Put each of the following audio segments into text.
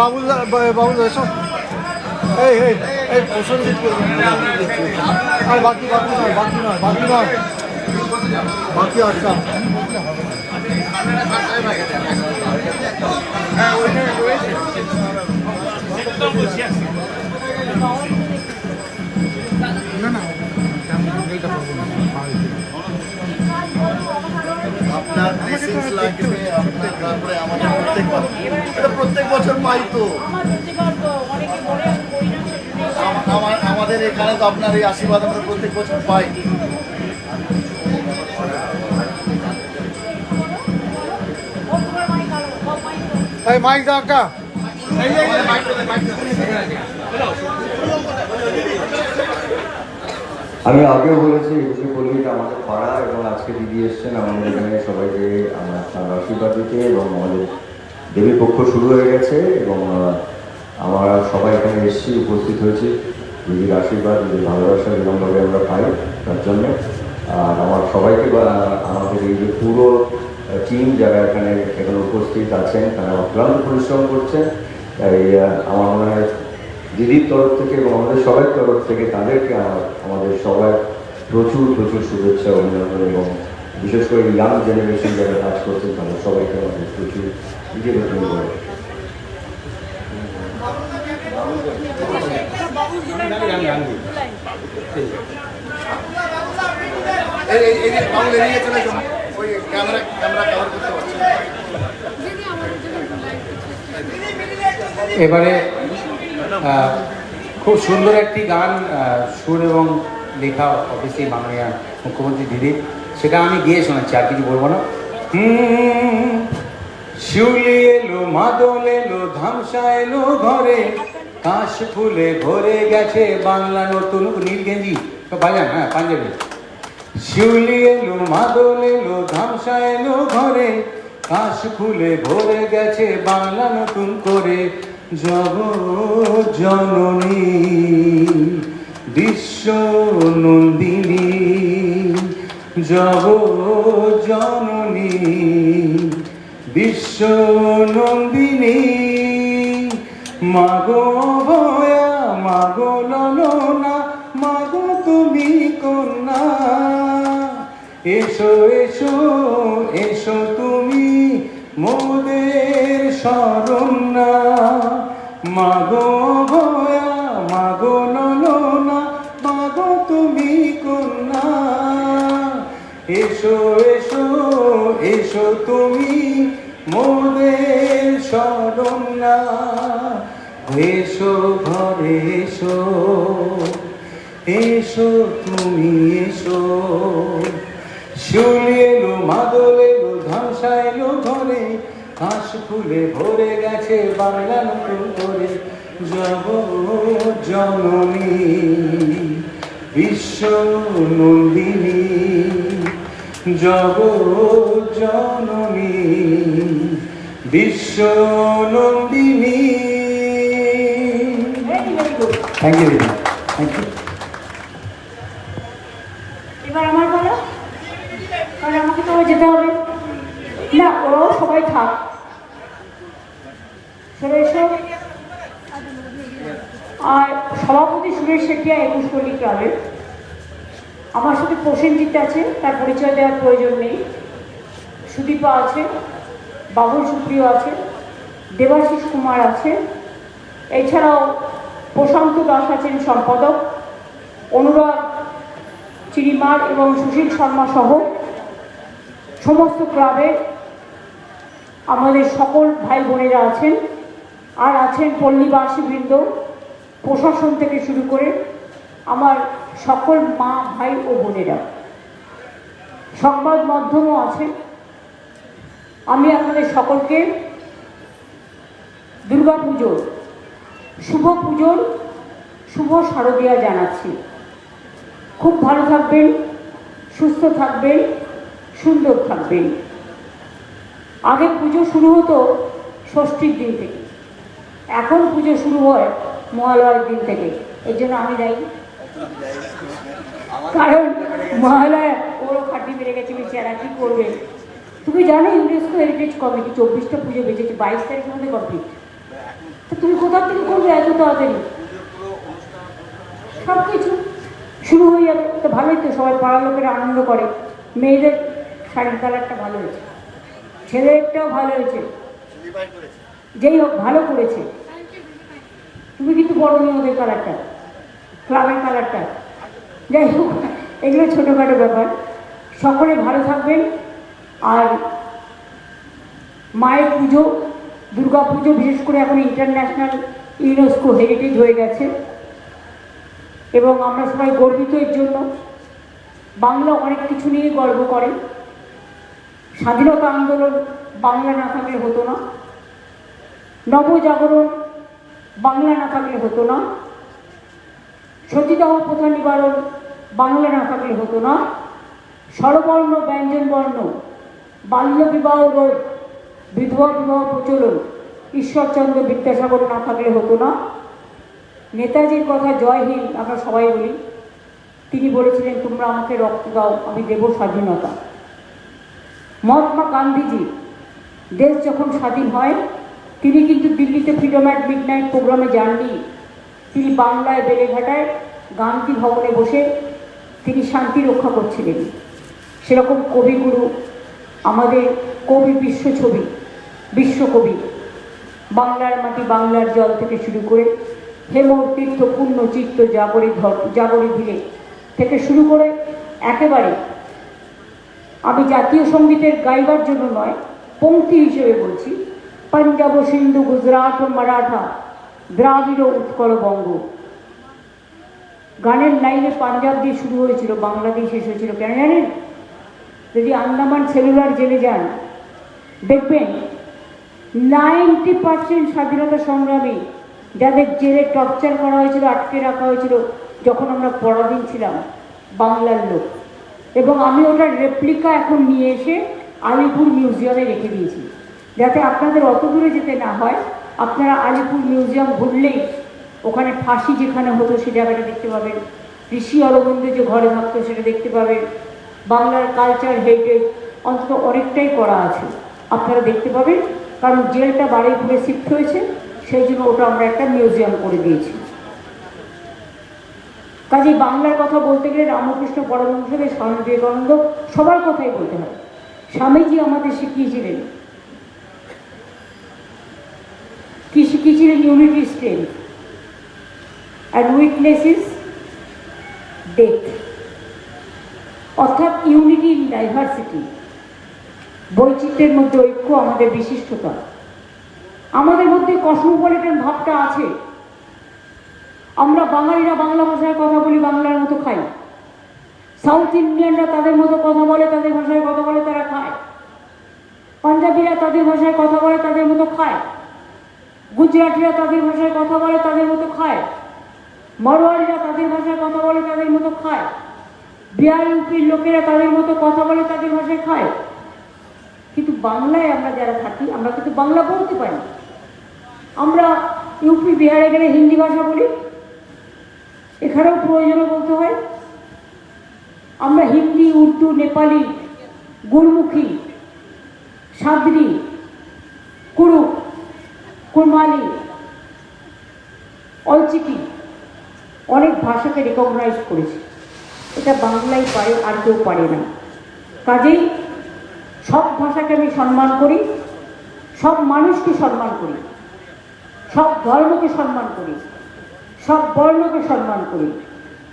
বাবুল বাবুল এসো। এই এই এই প্রসেনজিৎ আর বাকি বাকি নয় বাকি নয় বাকি নয়। বাকি আচ্ছা আপনার লাগবে আপনার তারপরে আমাদের প্রত্যেক এটা প্রত্যেক বছর পাই তো আমার আমাদের এখানে তো আপনার এই আশীর্বাদ আমরা প্রত্যেক বছর পাই তোমার মাইক দাও। দাও আমি আগেও বলেছি একুশে বলি আমাদের পাড়া এবং আজকে দিদি এসছেন, আমাদের এখানে সবাইকে, আমার তার আশীর্বাদ দিতে এবং আমাদের দেবী পক্ষ শুরু হয়ে গেছে এবং আমরা সবাই এখানে এসেছি, উপস্থিত হয়েছি। দিদির আশীর্বাদ, দিদির ভালোবাসা এরকমভাবে আমরা পাই তার জন্য। আর আমার সবাইকে বা, আমাদের এই যে পুরো টিম যারা এখানে এখানে উপস্থিত আছেন, তারা অক্লান্ত পরিশ্রম করছেন। তাই আমার মনে হয় দিদির তরফ থেকে এবং আমাদের সবার তরফ থেকে তাদেরকে আমার- আমাদের সবার প্রচুর প্রচুর শুভেচ্ছা অভিনন্দন এবং বিশেষ করে ইয়াং জেনারেশন যারা কাজ করছেন তাদের সবাইকে আমাদের প্রচুর নিজের করে এবারে খুব সুন্দর একটি গান সুর এবং লেখা অবশ্যই বাংলা মুখ্যমন্ত্রী দিদি, সেটা আমি গিয়ে শোনাচ্ছি, আর কিছু বলব না। শিউলি এলো, মাদল এলো, ধামসা এলো ঘরে, কাশ ফুলে ভরে গেছে বাংলা নতুন নীল গেঞ্জি। বাজান হ্যাঁ পাঞ্জাবি। শিউলি এলো, মাদল এলো, ধামসা এলো ঘরে, কাশ ফুলে ভরে গেছে বাংলা নতুন করে জগৎ জননী বিশ্ব নন্দিনী জগৎ জননী বিশ্ব নন্দিনী মাগো ভয়া, মাগো ললনা মাগো তুমি কন্যা। এসো এসো এসো তুমি মোদের শরণা মাগো ভয়া এসো এসো এসো তুমি মোদের শরণা এসো, ঘরে এসো এসো তুমি এসো। শিউলি এলো, মাদল এলো ধামসা এলো ঘরে হাঁস ফুলে ভরে গেছে বাংলা নতুন করে। জগ জননী, বিশ্ব নন্দিনী। জগ জননী বিশ্ব নন্দিনী. থ্যাংক ইউ থ্যাংক ইউ এবার আমার বলো? কারণ আমাকে তো যেতে হবে। না ওরাও সবাই থাক। চলে আর সভাপতি সুরেশ শেঠিয়া একুশ পল্লী ক্লাবের আমার সাথে প্রসেনজিৎ আছে, তার পরিচয় দেওয়ার প্রয়োজন নেই। সুদীপা আছে, বাবুল সুপ্রিয় আছে, দেবাশিস কুমার আছে। এছাড়াও প্রশান্ত দাস আছেন সম্পাদক, অনুরাগ চিরিমার এবং সুশীল শর্মা সহ সমস্ত ক্লাবে আমাদের সকল ভাই বোনেরা আছেন আর আছেন পল্লীবাসীবৃন্দ, প্রশাসন থেকে শুরু করে আমার সকল মা, ভাই ও বোনেরা। সংবাদ মাধ্যমও আছে। আমি আপনাদের সকলকে দুর্গা পুজোর শুভ পুজোর শুভ শারদীয়া জানাচ্ছি। খুব ভালো থাকবেন, সুস্থ থাকবেন, সুন্দর থাকবেন। আগে পুজো শুরু হতো ষষ্ঠীর দিন থেকে। এখন পুজো শুরু হয় মহালয়ার দিন থেকে। এই জন্য আমি দায়ী। কারণ মহালয়া ওরও খাটি বেড়ে গেছে বেচারা কী করবে? তুমি জানো ইউনেস্কো হেরিটেজ কমিটি চব্বিশটা পুজো বেঁচেছে বাইশ তারিখের মধ্যে কমপ্লিট তো তুমি কোথা থেকে করবে এত তাড়াতাড়ি? সব কিছু শুরু হয়ে যাবে। তো ভালোই তো সবাই পাড়ার লোকেরা আনন্দ করে। মেয়েদের শাড়ির কালারটা ভালো হয়েছে। ছেলেরটাও ভালো হয়েছে। যেই হোক ভালো করেছে। তুমি কিন্তু বড় নিয়ে ওদের কালারটা। ক্লাবের কালারটা যাই হোক, এগুলো ছোটোখাটো ব্যাপার। সকলে ভালো থাকবেন। আর মায়ের পুজো, দুর্গা পুজো, বিশেষ করে এখন ইন্টারন্যাশনাল ইউনেস্কো হেরিটেজ হয়ে গেছে। এবং আমরা সবাই গর্বিত এর জন্য। বাংলা অনেক কিছু নিয়ে গর্ব করে। স্বাধীনতা আন্দোলন বাংলা না থাকলে হতো না। নবজাগরণ বাংলা না থাকলে হতো না। সতীদাহ প্রথা নিবারণ বাংলা না থাকলে হতো না। স্বরবর্ণ ব্যঞ্জন বর্ণ বাল্য বিবাহ রোধ বিধবা বিবাহ প্রচলন ঈশ্বরচন্দ্র বিদ্যাসাগর না থাকলে হতো না। নেতাজির কথা জয় আমরা সবাই বলি। তিনি বলেছিলেন, তোমরা আমাকে রক্ত দাও, আমি দেব স্বাধীনতা। মহাত্মা গান্ধীজি, দেশ যখন স্বাধীন হয়, তিনি কিন্তু দিল্লিতে ফ্রিডম অ্যাট মিড নাইট প্রোগ্রামে যাননি। তিনি বাংলায় বেলেঘাটায় গান্ধী ভবনে বসে তিনি শান্তি রক্ষা করছিলেন। সেরকম কবিগুরু আমাদের কবি বিশ্বছবি বিশ্বকবি বাংলার মাটি বাংলার জল থেকে শুরু করে হেমর তীর্থ পূর্ণ চিত্ত জাগরি ধর, জাগরি দিলে থেকে শুরু করে একেবারে আমি জাতীয় সঙ্গীতের গাইবার জন্য নয়, পঙ্ক্তি হিসেবে বলছি। পাঞ্জাব, সিন্ধু, গুজরাট ও মারাঠা দ্রাবিড় উৎকল বঙ্গ গানের লাইনে পাঞ্জাব দিয়ে শুরু হয়েছিল, বাংলাদেশ শেষ হয়েছিল। কেন জানেন? যদি আন্দামান সেলুলার জেলে যান, দেখবেন নাইনটি পার্সেন্ট স্বাধীনতা সংগ্রামী যাদের জেলে টর্চার করা হয়েছিল, আটকে রাখা হয়েছিল, যখন আমরা পরাধীন ছিলাম, বাংলার লোক। এবং আমি ওটার রেপ্লিকা এখন নিয়ে এসে আলিপুর মিউজিয়ামে রেখে দিয়েছি। যাতে আপনাদের অত দূরে যেতে না হয় আপনারা আলিপুর মিউজিয়াম ঘুরলেই ওখানে ফাঁসি যেখানে হতো সে জায়গাটা দেখতে পাবেন। ঋষি অরবিন্দ যে ঘরে থাকতো সেটা দেখতে পাবেন। বাংলার কালচার হেরিটেজ অন্তত অনেকটাই করা আছে। আপনারা দেখতে পাবেন, কারণ জেলটা বারুইপুরে শিফট হয়েছে, সেই জন্য ওটা আমরা একটা মিউজিয়াম করে দিয়েছি। কাজেই বাংলার কথা বলতে গেলে রামকৃষ্ণ পরমহংসদেব স্বামী বিবেকানন্দ সবার কথাই বলতে হয়। স্বামীজি আমাদের শিখিয়েছিলেন কি শিখিয়েছিলেন unity strength and weakness is death অর্থাৎ ইউনিটি ইন ডাইভার্সিটি বৈচিত্র্যের মধ্যে ঐক্য আমাদের বিশিষ্টতা। আমাদের মধ্যে কসমোপলিটন ভাবটা আছে। আমরা বাঙালিরা বাংলা ভাষায় কথা বলি, বাংলার মতো খাই। সাউথ ইন্ডিয়ানরা তাদের মতো কথা বলে, তাদের ভাষায় কথা বলে, তারা খায়। পাঞ্জাবিরা তাদের ভাষায় কথা বলে, তাদের মতো খায়। গুজরাটিরা তাদের ভাষায় কথা বলে, তাদের মতো খায়। মারোয়ারিরা তাদের ভাষায় কথা বলে, তাদের মতো খায়। বিহার ইউপির লোকেরা তাদের মতো কথা বলে, তাদের ভাষায় খায়। কিন্তু বাংলায় আমরা যারা থাকি, আমরা কিন্তু বাংলা বলতে পারি আমরা ইউপি বিহারে গেলে হিন্দি ভাষা বলি। এখানেও প্রয়োজনে বলতে হয়। আমরা হিন্দি, উর্দু, নেপালি, গুরমুখী সাদরি কুরু কুরমালি অলচিকি অনেক ভাষাকে রেকগনাইজ করেছি। এটা বাংলাই পারে, আর কেউ পারে না। কাজেই সব ভাষাকে আমি সম্মান করি, সব মানুষকে সম্মান করি, সব ধর্মকে সম্মান করি, সব বর্ণকে সম্মান করি।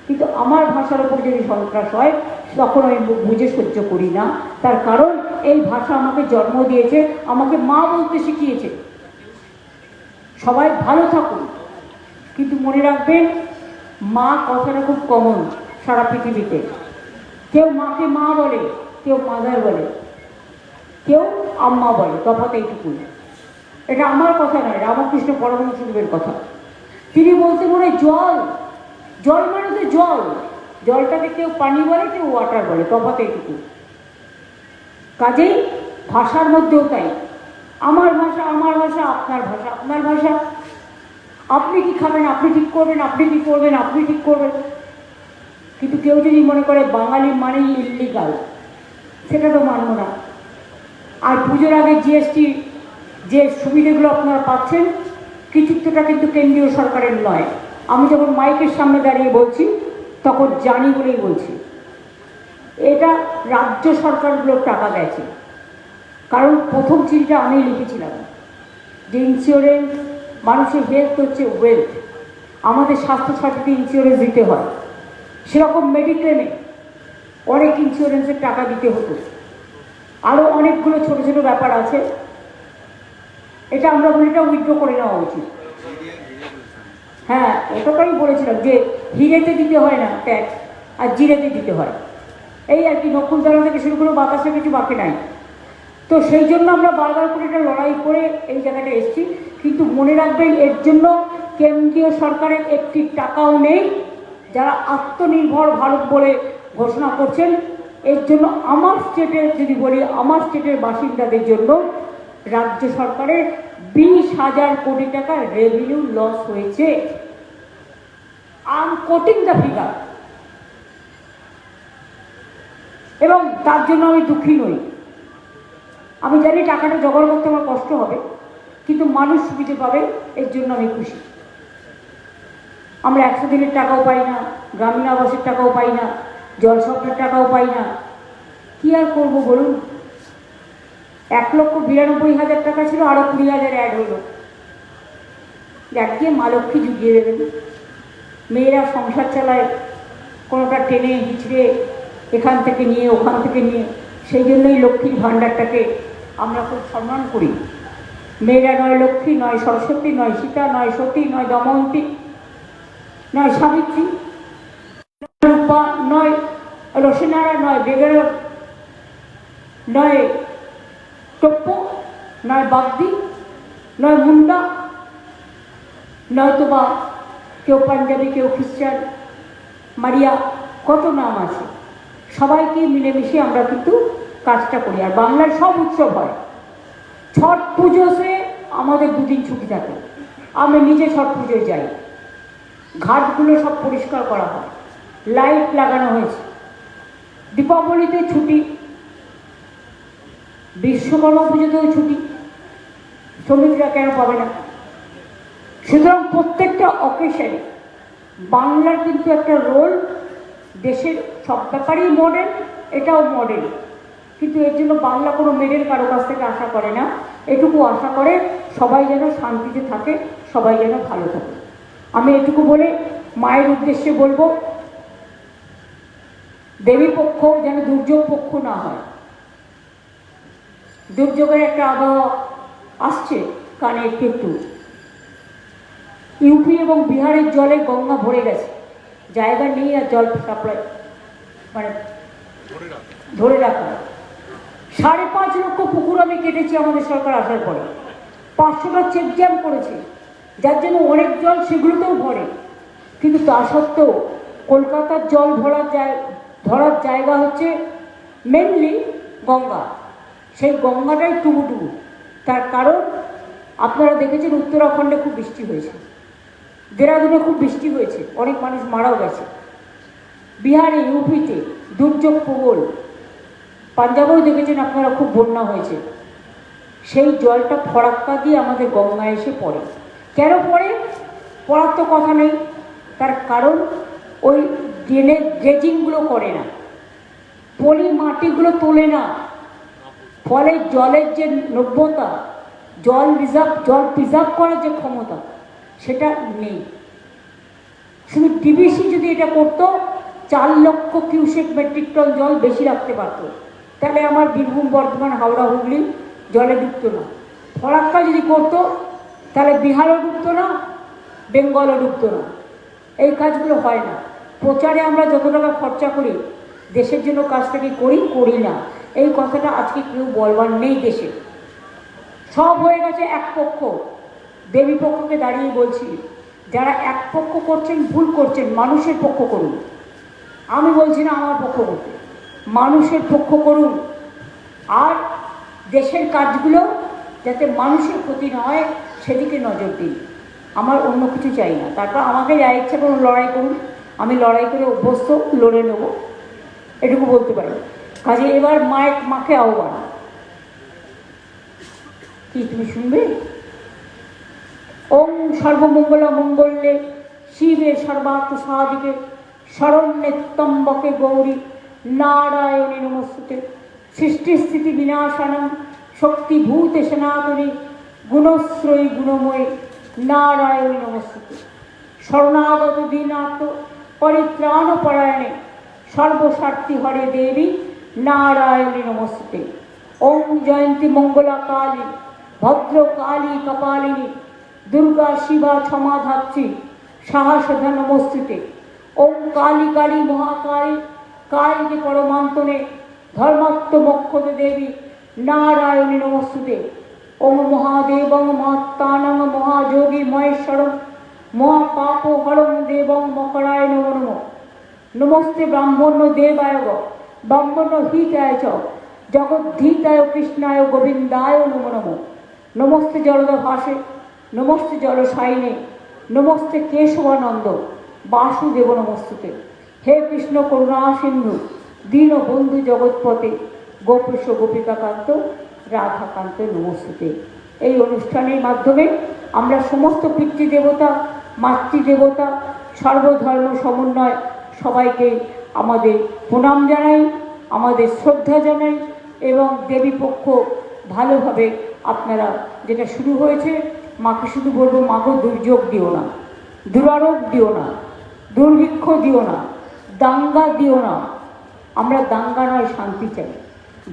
কিন্তু আমার ভাষার উপর যদি সন্ত্রাস হয়, তখন আমি বুঝে সহ্য করি না। তার কারণ, এই ভাষা আমাকে জন্ম দিয়েছে, আমাকে মা বলতে শিখিয়েছে। সবাই ভালো থাকুন। কিন্তু মনে রাখবেন, মা কথাটা খুব কমন সারা পৃথিবীতে। কেউ মাকে মা বলে, কেউ মাদার বলে, কেউ আম্মা বলে, তফাৎ এইটুকুই এটা আমার কথা নয়, রামকৃষ্ণ পরমহংসদেবের কথা। তিনি বলতে মনে জল জল মানে তো জল। জলটাকে কেউ পানি বলে, কেউ ওয়াটার বলে, তফাৎ এইটুকু। কাজেই ভাষার মধ্যেও তাই। আমার ভাষা আমার ভাষা, আপনার ভাষা আপনার ভাষা। আপনি কি খাবেন, আপনি ঠিক করবেন, আপনি কি করবেন, আপনি ঠিক করবেন। কিন্তু কেউ যদি মনে করে বাঙালি মানেই ইল্লিগাল সেটা তো মানব না। আর পুজোর আগে জিএসটি যে সুবিধেগুলো আপনারা পাচ্ছেন, কৃতিত্বটা কিন্তু কেন্দ্রীয় সরকারের নয়। আমি যখন মাইকের সামনে দাঁড়িয়ে বলছি, তখন জানি বলেই বলছি। এটা রাজ্য সরকারগুলোর টাকা গেছে। কারণ প্রথম চিঠিটা আমি লিখেছিলাম। যে ইন্স্যুরেন্স মানুষের হেলথ হচ্ছে ওয়েলথ আমাদের স্বাস্থ্য সাথীতে ইন্স্যুরেন্স দিতে হয়। সেরকম মেডিক্লেমে অনেক ইন্স্যুরেন্সের টাকা দিতে হতো। আরও অনেকগুলো ছোট ছোট ব্যাপার আছে। এটা আমরা বলি এটা উইথড্র করে নেওয়া উচিত। হ্যাঁ ওটা তো বলেছিলাম যে হিরেতে দিতে হয় না ট্যাক্স আর জিরেতে দিতে হয়। এই আর কি নকুলতলা থেকে শুরু করে বাতাসে কিছু বাকি নাই। তো সেই জন্য আমরা বারবার করে এটা লড়াই করে এই জায়গাটা এসেছি। কিন্তু মনে রাখবেন, এর জন্য কেন্দ্রীয় সরকারের একটি টাকাও নেই। যারা আত্মনির্ভর ভারত বলে ঘোষণা করছেন, এর জন্য আমার স্টেটের যদি বলি, আমার স্টেটের বাসিন্দাদের জন্য রাজ্য সরকারের বিশ হাজার কোটি টাকা রেভিনিউ লস হয়েছে। আম কোটিং দ্য ফিগার এবং তার জন্য আমি দুঃখী নই। আমি জানি টাকাটা জোগাড় করতে আমার কষ্ট হবে, কিন্তু মানুষ সুবিধে পাবে, এর জন্য আমি খুশি। আমরা একশো দিনের টাকাও পাই না, গ্রামীণ আবাসের টাকাও পাই না, জল জলস্বপ্নের টাকাও পাই না। কি আর করব বলুন? এক লক্ষ বিরানব্বই হাজার টাকা ছিল আরও কুড়ি হাজার অ্যাড হলো। একদিকে মা লক্ষ্মী জুগিয়ে দেবেন। মেয়েরা সংসার চালায়, কোনোটা টেনে হিচড়ে এখান থেকে নিয়ে, ওখান থেকে নিয়ে, সেই জন্যই লক্ষ্মীর ভাণ্ডারটাকে আমরা খুব সম্মান করি। মেয়েরা নয় লক্ষ্মী, নয় সরস্বতী, নয় সীতা, নয় সতী, নয় দময়ন্তী, নয় সাবিত্রী রূপা, নয় রসিনারা, নয় বেগের, নয় টপ্প, নয় বাগদি, নয় মুন্ডা নয়তো বা কেউ পাঞ্জাবি, কেউ খ্রিস্টান, মারিয়া, কত নাম আছে? সবাইকে মিলেমিশে আমরা কিন্তু কাজটা করি, আর বাংলার সব উৎসব হয়। ছট পুজো সে আমাদের দুদিন ছুটি থাকে। আমি নিজে ছট পুজোয় যাই। ঘাটগুলো সব পরিষ্কার করা হয়। লাইট লাগানো হয়েছে। দীপাবলিতে ছুটি। বিশ্বকর্মা পুজোতেও ছুটি। শ্রমিকরা কেন পাবে না? সুতরাং প্রত্যেকটা অকেশনে বাংলার কিন্তু একটা রোল দেশের সব ব্যাপারেই মডেল এটাও মডেল কিন্তু এর জন্য বাংলা কোনো মেডেল কারও কাছ থেকে আশা করে না। এটুকু আশা করে সবাই যেন শান্তিতে থাকে, সবাই যেন ভালো থাকে। আমি এটুকু বলে মায়ের উদ্দেশ্যে বলব, দেবী পক্ষ যেন দুর্যোগ পক্ষ না হয়। দুর্যোগের একটা আবহাওয়া আসছে কানে একটু একটু ইউপি এবং বিহারের জলে গঙ্গা ভরে গেছে। জায়গা নেই আর জল সাপ্লাই মানে ধরে রাখা। সাড়ে পাঁচ লক্ষ পুকুর আমি কেটেছি আমাদের সরকার আসার পরে। পাঁচশোটা চেক জ্যাম করেছে। যার জন্য অনেক জল সেগুলোতেও ভরে। কিন্তু তা সত্ত্বেও কলকাতার জল ভরার ধরার জায়গা হচ্ছে মেনলি গঙ্গা। সেই গঙ্গাটাই টুবুটুবু। তার কারণ আপনারা দেখেছেন উত্তরাখণ্ডে খুব বৃষ্টি হয়েছে। দেরাদুনে খুব বৃষ্টি হয়েছে। অনেক মানুষ মারাও গেছে। বিহারে, ইউপিতে দুর্যোগ প্রবল। পাঞ্জাবেও দেখেছেন আপনারা খুব বন্যা হয়েছে। সেই জলটা ফরাক্কা দিয়ে আমাদের গঙ্গায় এসে পড়ে। কেন পড়ে? পড়ার তো কথা নেই। তার কারণ ওই ড্রেনের ড্রেজিংগুলো করে না। পলি মাটিগুলো তোলে না। ফলে জলের যে নব্যতা, জল রিজার্ভ, জল প্রিজার্ভ করার যে ক্ষমতা, সেটা নেই। শুধু ডিবিসি যদি এটা করতো, চার লক্ষ কিউসেক মেট্রিক টন জল বেশি রাখতে পারতো। তাহলে আমার বীরভূম, বর্ধমান, হাওড়া, হুগলি জলে ডুবতো না। ফরাক্কা যদি করতো, তাহলে বিহারও ডুবতো না, বেঙ্গলও ডুবতো না। এই কাজগুলো হয় না। প্রচারে আমরা যত টাকা খরচা করি, দেশের জন্য কাজটা কি করি? করি না। এই কথাটা আজকে কেউ বলবার নেই দেশে। সব হয়ে গেছে এক পক্ষ। দেবী পক্ষকে দাঁড়িয়ে বলছি, যারা এক পক্ষ করছেন, ভুল করছেন, মানুষের পক্ষ করুন। আমি বলছি না আমার পক্ষ করতে। মানুষের পক্ষ করুন। আর দেশের কাজগুলো যাতে মানুষের ক্ষতি না হয়, সেদিকে নজর দিন। আমার অন্য কিছু চাই না। তারপর আমাকে যা ইচ্ছা করুন, লড়াই করুন। আমি লড়াই করে অভ্যস্ত, লড়ে নেব। এটুকু বলতে পারি। কাজে এবার মায়ের, মাকে আহ্বান। কি, তুমি শুনবে? ওম সর্বমঙ্গলা মঙ্গলে, শিবে সর্বার্থ সাধিকে, শরণ্যে ত্রম্বকে গৌরী নারায়ণে নমস্তুতে। সৃষ্টিস্থিতি বিনাশানম শক্তিভূতে সনাতনী, গুণশ্রয়ী গুণময়ী নারায়ণী নমস্তুতে। শরণাগত দীনাথ পরিত্রাণ পরায়ণে সর্বস্বার্থী হরে দেবী নারায়ণী নমস্তুতে। ওম জয়ন্তী মঙ্গলা কালী ভদ্র কালী কপালিনী, দুর্গা শিবা ক্ষমা ধাত্রী সাহসধা নমস্তুতে। ওম কালী কালী মহাকালী কালীকে পরমান্তনে ধর্মাত্ম মক্ষদ দেবী নারায়ণী নমস্তুতে। ওম মহাদেবং মহাত্মানং মহাযোগী মহেশ্বরম মহাপাপ হরম দেবং মকরায় নমো নমঃ। নমস্তে ব্রাহ্মণ্য দেবায় ব্রাহ্মণ্য হিতায় চ, জগদ্ধিতায় কৃষ্ণায় গোবিন্দায় নমো নমঃ। নমস্তে জলদ ভাসে নমস্তে জলসাইনে নমস্তে কেশবানন্দ, বাসুদেব নমস্তুতে। হে কৃষ্ণ করুণা সিন্ধু, দীন বন্ধু জগৎপতে গোপেশ গোপিকাকান্ত, রাধাকান্ত নমস্তুতে। এই অনুষ্ঠানের মাধ্যমে আমরা সমস্ত পিতৃদেবতা, মাতৃদেবতা, সর্বধর্ম সমন্বয় সবাইকে আমাদের প্রণাম জানাই, আমাদের শ্রদ্ধা জানাই এবং দেবী পক্ষ ভালোভাবে আপনারা যেটা শুরু হয়েছে, মাকে শুধু বলব মাকে দুর্যোগ দিও না, দুরারোগ দিও না, দুর্ভিক্ষ দিও না দাঙ্গা দিও না। আমরা দাঙ্গা নয়, শান্তি চাই।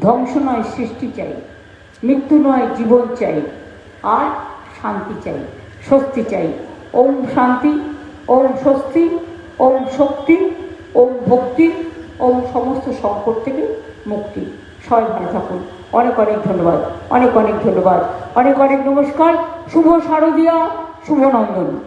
ধ্বংস নয়, সৃষ্টি চাই। মৃত্যু নয়, জীবন চাই। আর শান্তি চাই, স্বস্তি চাই। ওম শান্তি, ওম স্বস্তি, ওম শক্তি, ওম ভক্তি, ওম সমস্ত সংকট থেকে মুক্তি। সবাই ভালো থাকুন। অনেক অনেক ধন্যবাদ। অনেক অনেক ধন্যবাদ। অনেক অনেক নমস্কার। শুভ শারদিয়া, শুভ নন্দন।